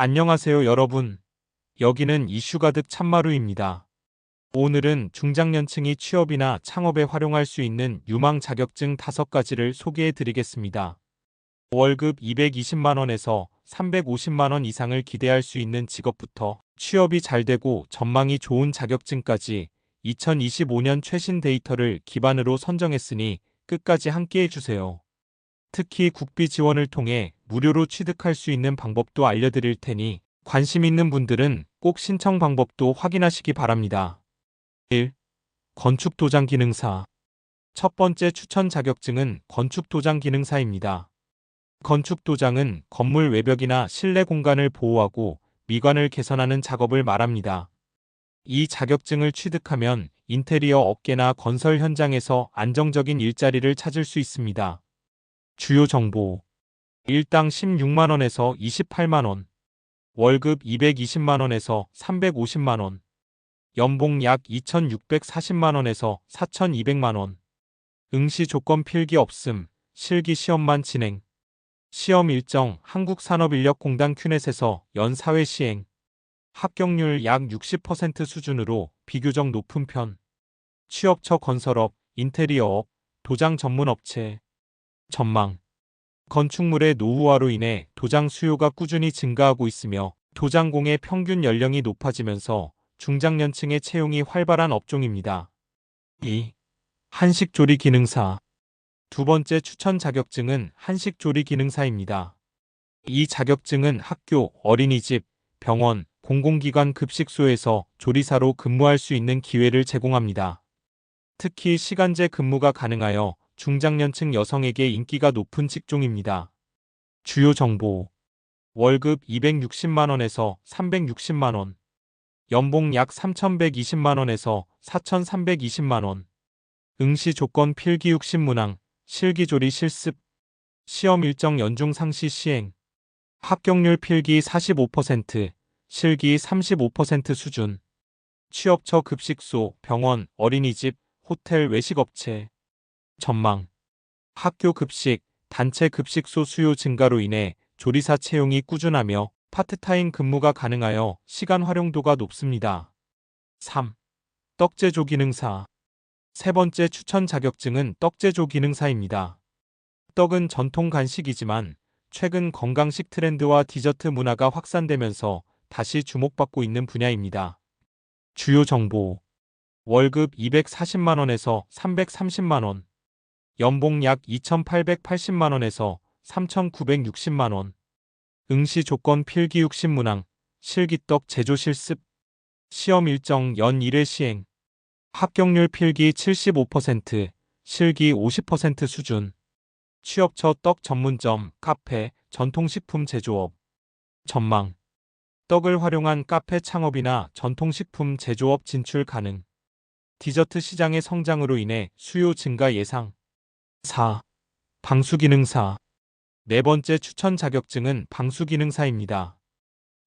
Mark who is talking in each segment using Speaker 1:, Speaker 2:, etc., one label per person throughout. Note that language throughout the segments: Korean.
Speaker 1: 안녕하세요 여러분. 여기는 이슈 가득 참마루입니다. 오늘은 중장년층이 취업이나 창업에 활용할 수 있는 유망 자격증 5가지를 소개해 드리겠습니다. 월급 220만원에서 350만원 이상을 기대할 수 있는 직업부터 취업이 잘 되고 전망이 좋은 자격증까지 2025년 최신 데이터를 기반으로 선정했으니 끝까지 함께 해주세요. 특히 국비 지원을 통해 무료로 취득할 수 있는 방법도 알려드릴 테니 관심 있는 분들은 꼭 신청 방법도 확인하시기 바랍니다. 1. 건축도장 기능사 첫 번째 추천 자격증은 건축도장 기능사입니다. 건축도장은 건물 외벽이나 실내 공간을 보호하고 미관을 개선하는 작업을 말합니다. 이 자격증을 취득하면 인테리어 업계나 건설 현장에서 안정적인 일자리를 찾을 수 있습니다. 주요 정보. 일당 16만원에서 28만원. 월급 220만원에서 350만원. 연봉 약 2,640만원에서 4,200만원. 응시 조건 필기 없음. 실기 시험만 진행. 시험 일정 한국산업인력공단 큐넷에서 연사회 시행. 합격률 약 60% 수준으로 비교적 높은 편. 취업처 건설업, 인테리어업, 도장 전문 업체 전망 건축물의 노후화로 인해 도장 수요가 꾸준히 증가하고 있으며 도장공의 평균 연령이 높아지면서 중장년층의 채용이 활발한 업종입니다. 2. 한식조리 기능사 두 번째 추천 자격증은 한식조리 기능사입니다. 이 자격증은 학교, 어린이집, 병원, 공공기관 급식소에서 조리사로 근무할 수 있는 기회를 제공합니다. 특히 시간제 근무가 가능하여 중장년층 여성에게 인기가 높은 직종입니다. 주요 정보. 월급 260만원에서 360만원. 연봉 약 3,120만원에서 4,320만원. 응시 조건 필기 60문항 실기조리 실습. 시험 일정 연중 상시 시행. 합격률 필기 45% 실기 35% 수준. 취업처 급식소, 병원, 어린이집, 호텔 외식업체 전망 학교 급식, 단체 급식소 수요 증가로 인해 조리사 채용이 꾸준하며 파트타임 근무가 가능하여 시간 활용도가 높습니다. 3. 떡제조 기능사 세 번째 추천 자격증은 떡제조 기능사입니다. 떡은 전통 간식이지만 최근 건강식 트렌드와 디저트 문화가 확산되면서 다시 주목받고 있는 분야입니다. 주요 정보 월급 240만원에서 330만원 연봉 약 2,880만원에서 3,960만원. 응시 조건 필기 60문항, 실기떡 제조 실습, 시험 일정 연 1회 시행, 합격률 필기 75%, 실기 50% 수준, 취업처 떡 전문점, 카페, 전통식품 제조업, 전망, 떡을 활용한 카페 창업이나 전통식품 제조업 진출 가능, 디저트 시장의 성장으로 인해 수요 증가 예상, 4. 방수기능사 네 번째 추천 자격증은 방수기능사입니다.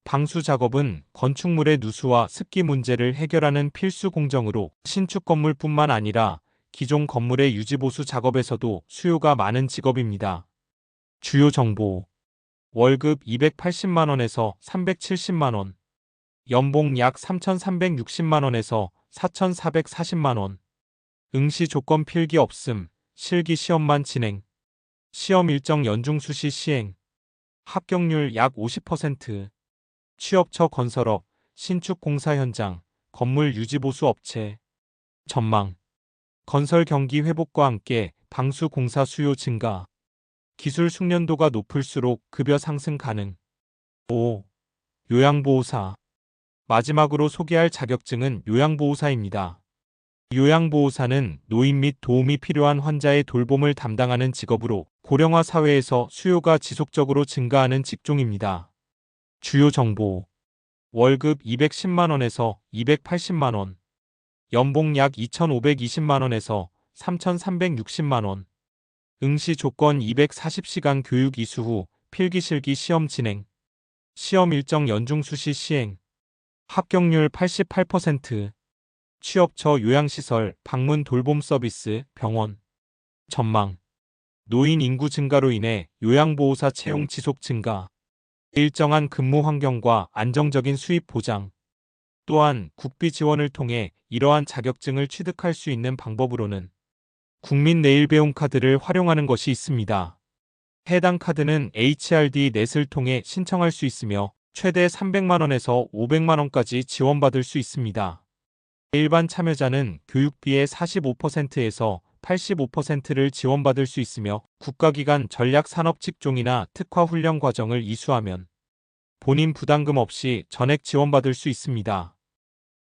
Speaker 1: 방수 작업은 건축물의 누수와 습기 문제를 해결하는 필수 공정으로 신축 건물뿐만 아니라 기존 건물의 유지보수 작업에서도 수요가 많은 직업입니다. 주요 정보 월급 280만원에서 370만원 연봉 약 3,360만원에서 4,440만원 응시 조건 필기 없음 실기 시험만 진행. 시험 일정 연중 수시 시행. 합격률 약 50%. 취업처 건설업, 신축 공사 현장, 건물 유지 보수 업체. 전망. 건설 경기 회복과 함께 방수 공사 수요 증가. 기술 숙련도가 높을수록 급여 상승 가능. 5. 요양보호사. 마지막으로 소개할 자격증은 요양보호사입니다. 요양보호사는 노인 및 도움이 필요한 환자의 돌봄을 담당하는 직업으로 고령화 사회에서 수요가 지속적으로 증가하는 직종입니다. 주요 정보. 월급 210만원에서 280만원. 연봉 약 2,520만원에서 3,360만원. 응시 조건 240시간 교육 이수 후 필기실기 시험 진행. 시험 일정 연중 수시 시행. 합격률 88% 취업처 요양시설, 방문 돌봄 서비스, 병원. 전망. 노인 인구 증가로 인해 요양보호사 채용 지속 증가. 일정한 근무 환경과 안정적인 수입 보장. 또한 국비 지원을 통해 이러한 자격증을 취득할 수 있는 방법으로는 국민 내일 배움 카드를 활용하는 것이 있습니다. 해당 카드는 HRD 넷을 통해 신청할 수 있으며 최대 300만원에서 500만원까지 지원받을 수 있습니다. 일반 참여자는 교육비의 45%에서 85%를 지원받을 수 있으며 국가기관 전략산업직종이나 특화훈련 과정을 이수하면 본인 부담금 없이 전액 지원받을 수 있습니다.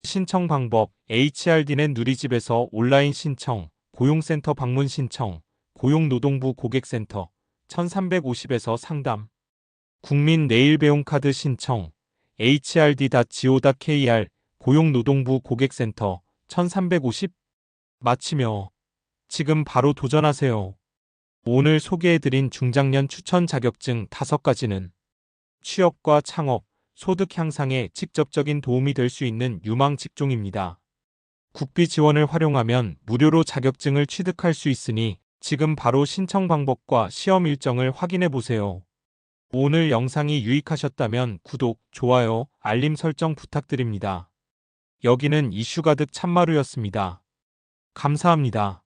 Speaker 1: 신청 방법 HRD는 누리집에서 온라인 신청, 고용센터 방문 신청, 고용노동부 고객센터 1350에서 상담 국민 내일 배움 카드 신청 hrd.go.kr 고용노동부 고객센터 1350 마치며 지금 바로 도전하세요. 오늘 소개해드린 중장년 추천 자격증 5가지는 취업과 창업, 소득 향상에 직접적인 도움이 될 수 있는 유망 직종입니다. 국비 지원을 활용하면 무료로 자격증을 취득할 수 있으니 지금 바로 신청 방법과 시험 일정을 확인해 보세요. 오늘 영상이 유익하셨다면 구독, 좋아요, 알림 설정 부탁드립니다. 여기는 이슈 가득 참마루였습니다. 감사합니다.